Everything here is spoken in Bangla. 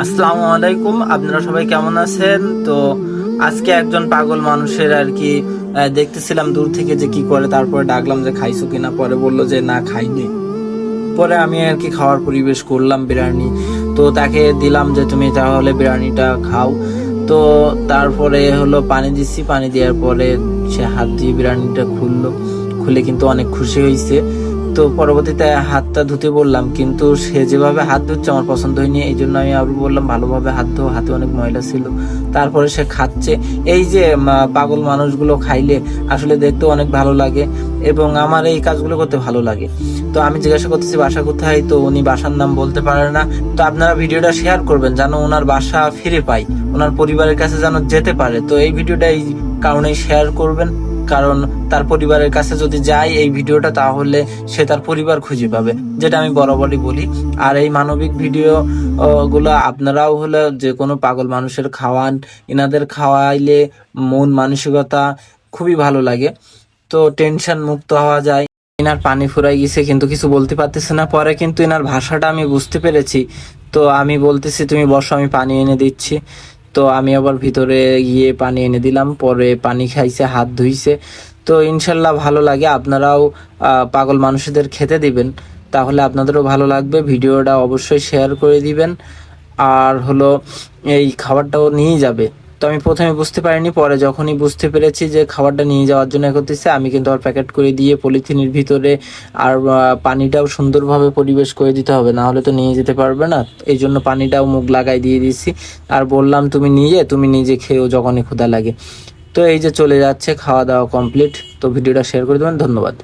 আসসালামু আলাইকুম। আপনারা সবাই কেমন আছেন? তো আজকে একজন পাগল মানুষের আর কি দেখতেছিলাম দূর থেকে যে কি করে, তারপরে ডাকলাম যে খাইছো কিনা? পরে বলল যে না, খাইনি। পরে আমি আর কি খাওয়ার পরিবেশ করলাম বিরিয়ানি। তো তাকে দিলাম যে তুমি তাহলে বিরিয়ানিটা খাও। তো তারপরে হলো পানি দিচ্ছি পানি দেওয়ার পরে সে হাত দিয়ে বিরিয়ানিটা খুললো। খুলে কিন্তু অনেক খুশি হয়েছে তো পরবর্তীতে হাতটা ধুতে বললাম, কিন্তু সে যেভাবে হাত ধুচ্ছে আমার পছন্দ হয়নি এই জন্য আমি আবার বললাম ভালোভাবে হাত ধো, হাতে অনেক ময়লা ছিল। তারপরে সে খাচ্ছে। এই যে পাগল মানুষগুলো খাইলে আসলে দেখতে অনেক ভালো লাগে এবং আমার এই কাজগুলো করতে ভালো লাগে। তো আমি জিজ্ঞাসা করতেছি, বাসা কোথায়? তো উনি বাসার নাম বলতে পারে না। তো আপনারা ভিডিওটা শেয়ার করবেন, যেন ওনার বাসা ফিরে পাই ওনার পরিবারের কাছে যেন যেতে পারে। তো এই ভিডিওটা এই কারণেই শেয়ার করবেন। কারণ তার পরিবারের কাছে যদি যায় এই ভিডিওটা, তাহলে সে তার পরিবার খুঁজে পাবে। যেটা আমি বরাবরই বলি। আর এই মানবিক ভিডিও গুলো আপনারাও হলে যে কোনো পাগল মানুষের খাওয়ান এনাদের খাওয়াইলে মন মানসিকতা খুবই ভালো লাগে। তো টেনশন মুক্ত হওয়া যায়। এনার পানি ফুরাই গেছে, কিন্তু কিছু বলতে পারতেছে না। পরে কিন্তু এনার ভাষাটা আমি বুঝতে পেরেছি। তো আমি বলতেছি, তুমি বসো, আমি পানি এনে দিচ্ছি। তো আমি আবার ভিতরে গিয়ে পানি এনে দিলাম, পরে পানি খাইছে, হাত ধুইছে। তো ইনশাল্লাহ ভালো লাগে, আপনারাও পাগল মানুষদের খেতে দিবেন। তাহলে আপনাদেরও ভালো লাগবে, ভিডিওটা অবশ্যই শেয়ার করে দিবেন। আর হলো, এই খাবারটাও নিয়ে যাবে। তো আমি প্রথমে বুঝতে পারিনি, পরে যখনই বুঝতে পেরেছি যে খাবারটা নিয়ে যাওয়ার জন্য করতেছে আমি কিন্তু আর প্যাকেট করে দিয়ে পলিথিনের ভিতরে আর পানিটাও সুন্দরভাবে পরিবেশ করে দিতে হবে, না হলে তো নিয়ে যেতে পারবে না। এই জন্য পানিটাও মুখ লাগাই দিয়ে দিয়েছি। আর বললাম, তুমি নিয়ে তুমি নিজে খেয়েও যখনই ক্ষুধা লাগে। তো এই যে চলে যাচ্ছে, খাওয়া দাওয়া কমপ্লিট। তো ভিডিওটা শেয়ার করে দেবেন, ধন্যবাদ।